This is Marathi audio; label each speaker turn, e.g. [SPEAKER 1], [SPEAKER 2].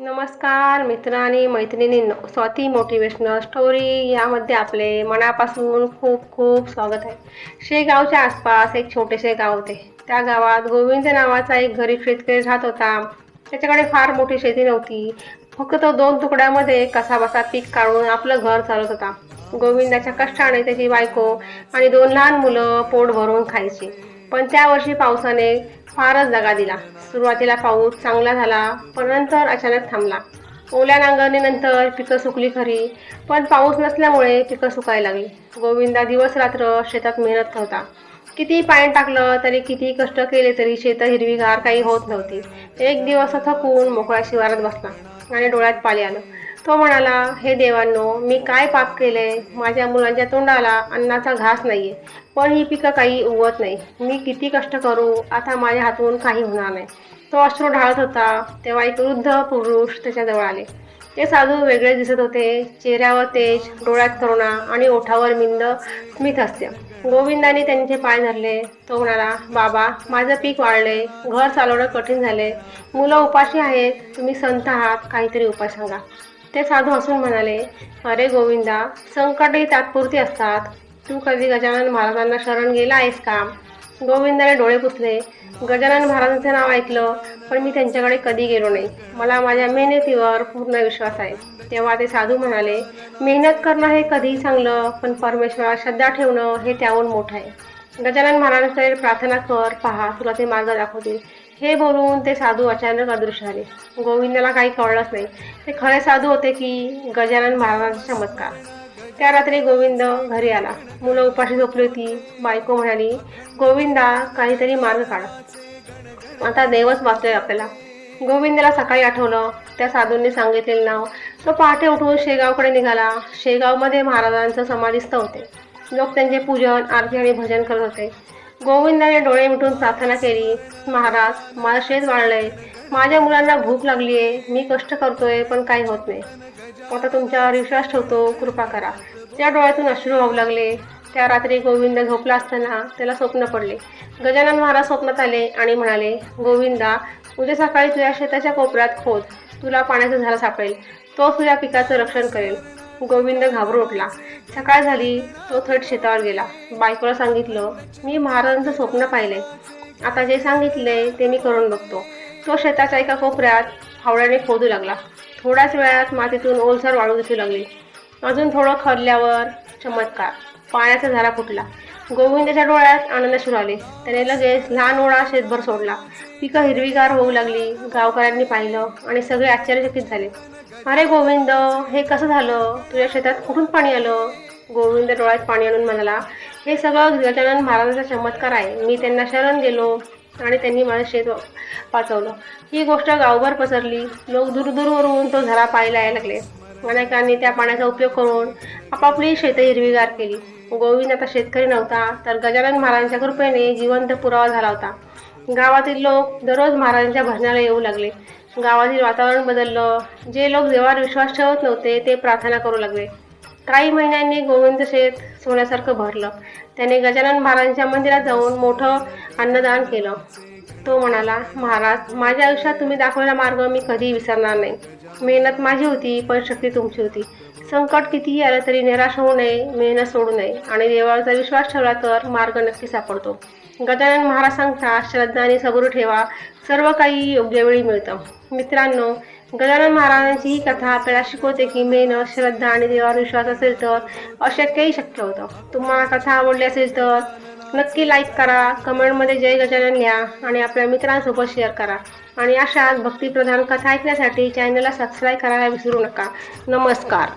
[SPEAKER 1] नमस्कार मित्र आणि मैत्रिणींनो स्वाती मोटिवेशनल स्टोरी यामध्ये आपले मनापासून खूप खूप स्वागत आहे. शेगावच्या आसपास एक छोटेसे गाव होते. त्या गावात गोविंद नावाचा एक गरीब शेतकरी राहत होता. त्याच्याकडे फार मोठी शेती नव्हती. फक्त तो दोन तुकड्यामध्ये कसाबसा पीक काढून आपलं घर चालत होता. गोविंदाच्या कष्टाने त्याची बायको आणि दोन लहान मुलं पोट भरून खायची. पण त्या वर्षी पावसाने फारच दगा दिला. सुरुवातीला पाऊस चांगला झाला पण नंतर अचानक थांबला. ओल्या नांगरणीनंतर पिकं सुकली खरी पण पाऊस नसल्यामुळे पिकं सुकायला लागली. गोविंदा दिवस रात्र शेतात मेहनत होता किती पाणी टाकलं तरी किती कष्ट केले तरी शेत हिरवीगार काही होत नव्हती. एक दिवस थकून मोकळ्या शिवारात बसला. आणि डोळ्यात पाणी आलं. तो म्हणाला हे देवांनो मी काय पाप केले? माझ्या मुलांच्या तोंडाला अन्नाचा घास नाहीये पण ही पिकं काही उगवत नाही. मी किती कष्ट करू? आता माझ्या हातून काही होणार नाही. तो अश्रू ढाळत होता. तेव्हा एक वृद्ध पुरुष त्याच्याजवळ आले. ते साधू वेगळे दिसत होते. चेहऱ्यावर तेज डोळ्यात करुणा आणि ओठावर मिंद स्मित असते गोविंदाने त्यांचे पाय धरले तो म्हणाला बाबा माझं पीक वाढले घर चालवणं कठीण झाले मुलं उपाशी आहेत तुम्ही संत आहात काहीतरी उपाय सांगा. ते साधू हसून म्हणाले अरे गोविंदा संकटही तात्पुरती असतात. तू कधी गजानन महाराजांना शरण गेला आहेस का? गोविंदाने डोळे पुसले. गजानन महाराजांचे नाव ऐकलं पण मी त्यांच्याकडे कधी गेलो नाही. मला माझ्या मेहनतीवर पूर्ण विश्वास आहे. तेव्हा ते साधू म्हणाले मेहनत करणं हे कधीही चांगलं पण परमेश्वरात श्रद्धा ठेवणं हे त्याहून मोठं आहे. गजानन महाराजांकडे प्रार्थना कर पहा तुला ते मार्ग दाखवतील. हे बोलून ते साधू अचानक अदृश्य झाले. गोविंदाला काही कळलंच नाही. ते खरे साधू होते की गजानन महाराजांचा चमत्कार. त्या रात्री गोविंद घरी आला. मुलं उपाशी झोपली होती. बायको म्हणाली गोविंदा काहीतरी मार्ग काढ. आता देवच वाचले आपल्याला. गोविंदाला सकाळी आठवलं. त्या साधूंनी सांगितलेलं नाव. तो पहाटे उठून शेगावकडे निघाला. शेगावमध्ये महाराजांचं समाधीस्थ होते. लोक त्यांचे पूजन आरती आणि भजन करत होते. गोविंदाने डोळे मिटून प्रार्थना केली महाराज माझं शेत वाढलंय माझ्या मुलांना भूक लागली आहे मी कष्ट करतोय पण काही होत नाही. आता तुमच्यावर विश्वास ठेवतो. कृपा करा. त्या डोळ्यातून अश्रू वाहू लागले. त्या रात्री गोविंद झोपला असताना त्याला स्वप्न पडले. गजानन महाराज स्वप्नात आले आणि म्हणाले गोविंदा उद्या सकाळी तुझ्या शेताच्या कोपऱ्यात खोद. तुला पाण्याचं झाड सापडेल. तो तुझ्या पिकाचं रक्षण करेल. गोविंद घाबरून उठला. सकाळ झाली. तो थेट शेतावर गेला. बायकोला सांगितलं मी महाराजांचं स्वप्न पाहिलंय. आता जे सांगितलंय ते मी करून बघतो. तो शेताच्या एका कोपऱ्यात फावड्याने खोदू लागला. थोड्याच वेळात मातीतून ओलसर वाळू दिसू लागली. अजून थोडं खरल्यावर चमत्कार. पाण्याचा झारा फुटला. गोविंदाच्या डोळ्यात आनंद आले. त्याने लगेच लहान ओळा शेतभर सोडला. पिकं हिरवीगार होऊ लागली. गावकऱ्यांनी पाहिलं आणि सगळे आश्चर्यचकित झाले. अरे गोविंद हे कसं झालं? तुझ्या शेतात कुठून पाणी आलं? गोविंद डोळ्यात पाणी आणून म्हणाला हे सगळं गजानन महाराजांचा चमत्कार आहे. मी त्यांना शरण गेलो. आणि त्यांनी माझं शेत वाचवलं ही गोष्ट गावभर पसरली. लोक दूरदूरवरून तो झरा पाहायला यायला लागले. अनेकांनी त्या पाण्याचा उपयोग करून आपापली शेतं हिरवीगार केली. गोविंद आता शेतकरी नव्हता तर गजानन महाराजांच्या कृपेने जिवंत पुरावा झाला होता. गावातील लोक दररोज महाराजांच्या भजनाला येऊ लागले. गावातील वातावरण बदललं. जे लोक देवावर विश्वास ठेवत नव्हते ते प्रार्थना करू लागले. काही महिन्यांनी गोविंद शेत सोन्यासारखं भरलं. त्याने गजानन महाराजांच्या मंदिरात जाऊन मोठं अन्नदान केलं. तो म्हणाला महाराज माझ्या आयुष्यात तुम्ही दाखवलेला मार्ग मी कधी विसरणार नाही. मेहनत माझी होती पण शक्ती तुमची होती. संकट कितीही आलं तरी निराश होऊ नये मेहनत सोडू नये. आणि देवावरचा विश्वास ठेवला तर मार्ग नक्की सापडतो. गजानन महाराज सांगता श्रद्धा आणि सबुरी ठेवा. सर्व काही योग्य वेळी मिळतं. मित्रांनो गजानन महाराजांची ही कथा आपल्याला शिकवते की मेहनत श्रद्धा आणि देवावर विश्वास असेल तर अशक्यही शक्य होतं. तुम्हाला कथा आवडली असेल तर नक्की लाईक करा कमेंटमध्ये जय गजानन लिहा आणि आपल्या मित्रांसोबत शेअर करा. आणि अशाच भक्तिप्रधान कथा ऐकण्यासाठी चॅनलला सबस्क्राईब करायला विसरू नका. नमस्कार.